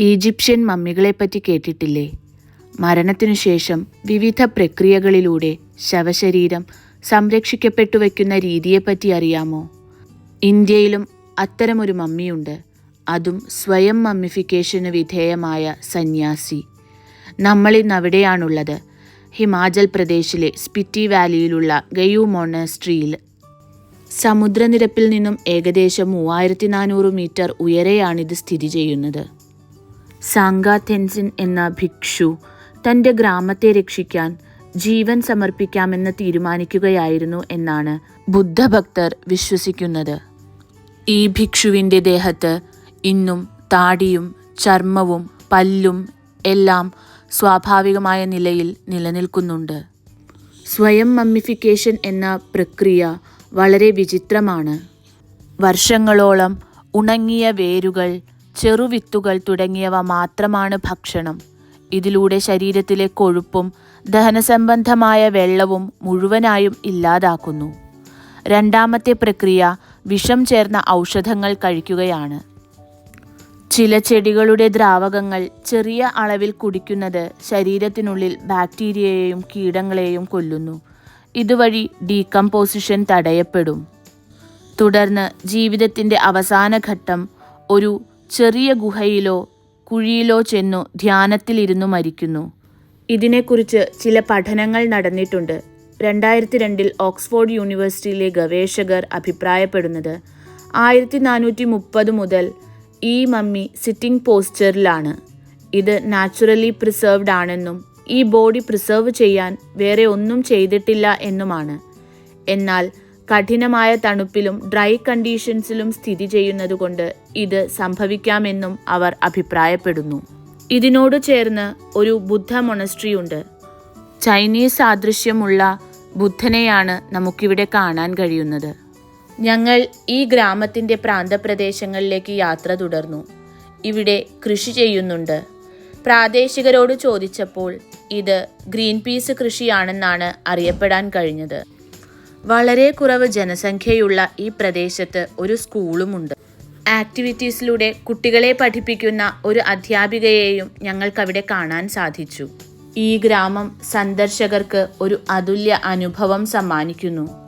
Egyptian മമ്മികളെപ്പറ്റി കേട്ടിട്ടില്ലേ? മരണത്തിനു ശേഷം വിവിധ പ്രക്രിയകളിലൂടെ ശവശരീരം സംരക്ഷിക്കപ്പെട്ടു വയ്ക്കുന്ന രീതിയെപ്പറ്റി അറിയാമോ? ഇന്ത്യയിലും അത്തരമൊരു മമ്മിയുണ്ട്. അതും സ്വയം മമ്മിഫിക്കേഷന് വിധേയമായ സന്യാസി. നമ്മളിന്നവിടെയാണുള്ളത് ഹിമാചൽ പ്രദേശിലെ സ്പിറ്റി വാലിയിലുള്ള ഗയു മോണസ്ട്രിയിൽ. സമുദ്രനിരപ്പിൽ നിന്നും ഏകദേശം മൂവായിരത്തി നാനൂറ് മീറ്റർ ഉയരെയാണിത് സ്ഥിതി ചെയ്യുന്നത്. സാങ്ക തെൻസിൻ എന്ന ഭിക്ഷു തന്റെ ഗ്രാമത്തെ രക്ഷിക്കാൻ ജീവൻ സമർപ്പിക്കാമെന്ന് തീരുമാനിക്കുകയായിരുന്നു എന്നാണ് ബുദ്ധഭക്തർ വിശ്വസിക്കുന്നത്. ഈ ഭിക്ഷുവിന്റെ ദേഹത്ത് ഇന്നും താടിയും ചർമ്മവും പല്ലും എല്ലാം സ്വാഭാവികമായ നിലയിൽ നിലനിൽക്കുന്നുണ്ട്. സ്വയം മമ്മിഫിക്കേഷൻ എന്ന പ്രക്രിയ വളരെ വിചിത്രമാണ്. വർഷങ്ങളോളം ഉണങ്ങിയ വേരുകൾ ചെറുവിത്തുകൾ തുടങ്ങിയവ മാത്രമാണ് ഭക്ഷണം. ഇതിലൂടെ ശരീരത്തിലെ കൊഴുപ്പും ദഹനസംബന്ധമായ വെള്ളവും മുഴുവനായും ഇല്ലാതാക്കുന്നു. രണ്ടാമത്തെ പ്രക്രിയ വിഷം ചേർന്ന ഔഷധങ്ങൾ കഴിക്കുകയാണ്. ചില ചെടികളുടെ ദ്രാവകങ്ങൾ ചെറിയ അളവിൽ കുടിക്കുന്നത് ശരീരത്തിനുള്ളിൽ ബാക്ടീരിയയെയും കീടങ്ങളെയും കൊല്ലുന്നു. ഇതുവഴി ഡീകമ്പോസിഷൻ തടയപ്പെടും. തുടർന്ന് ജീവിതത്തിന്റെ അവസാന ഘട്ടം ഒരു ചെറിയ ഗുഹയിലോ കുഴിയിലോ ചെന്നു ധ്യാനത്തിലിരുന്നു മരിക്കുന്നു. ഇതിനെക്കുറിച്ച് ചില പഠനങ്ങൾ നടന്നിട്ടുണ്ട്. രണ്ടായിരത്തി രണ്ടിൽ ഓക്സ്ഫോർഡ് യൂണിവേഴ്സിറ്റിയിലെ ഗവേഷകർ അഭിപ്രായപ്പെടുന്നത് ആയിരത്തി നാനൂറ്റി മുപ്പത് മുതൽ ഈ മമ്മി സിറ്റിംഗ് പോസ്ചറിലാണ്. ഇത് നാച്ചുറലി പ്രിസർവ്ഡ് ആണെന്നും ഈ ബോഡി പ്രിസർവ് ചെയ്യാൻ വേറെ ഒന്നും ചെയ്തിട്ടില്ല എന്നുമാണ്. എന്നാൽ കഠിനമായ തണുപ്പിലും ഡ്രൈ കണ്ടീഷൻസിലും സ്ഥിതി ചെയ്യുന്നതുകൊണ്ട് ഇത് സംഭവിക്കാമെന്നും അവർ അഭിപ്രായപ്പെടുന്നു. ഇതിനോട് ചേർന്ന് ഒരു ബുദ്ധ മൊണസ്ട്രിയുണ്ട്. ചൈനീസ് സാദൃശ്യമുള്ള ബുദ്ധനെയാണ് നമുക്കിവിടെ കാണാൻ കഴിയുന്നത്. ഞങ്ങൾ ഈ ഗ്രാമത്തിന്റെ പ്രാന്തപ്രദേശങ്ങളിലേക്ക് യാത്ര തുടർന്നു. ഇവിടെ കൃഷി ചെയ്യുന്നുണ്ട്. പ്രാദേശികരോട് ചോദിച്ചപ്പോൾ ഇത് ഗ്രീൻ പീസ് കൃഷിയാണെന്നാണ് അറിയപ്പെടാൻ കഴിഞ്ഞത്. വളരെ കുറവ് ജനസംഖ്യയുള്ള ഈ പ്രദേശത്ത് ഒരു സ്കൂളുമുണ്ട്. ആക്ടിവിറ്റീസിലൂടെ കുട്ടികളെ പഠിപ്പിക്കുന്ന ഒരു അധ്യാപികയെയും ഞങ്ങൾക്കവിടെ കാണാൻ സാധിച്ചു. ഈ ഗ്രാമം സന്ദർശകർക്ക് ഒരു അതുല്യ അനുഭവം സമ്മാനിക്കുന്നു.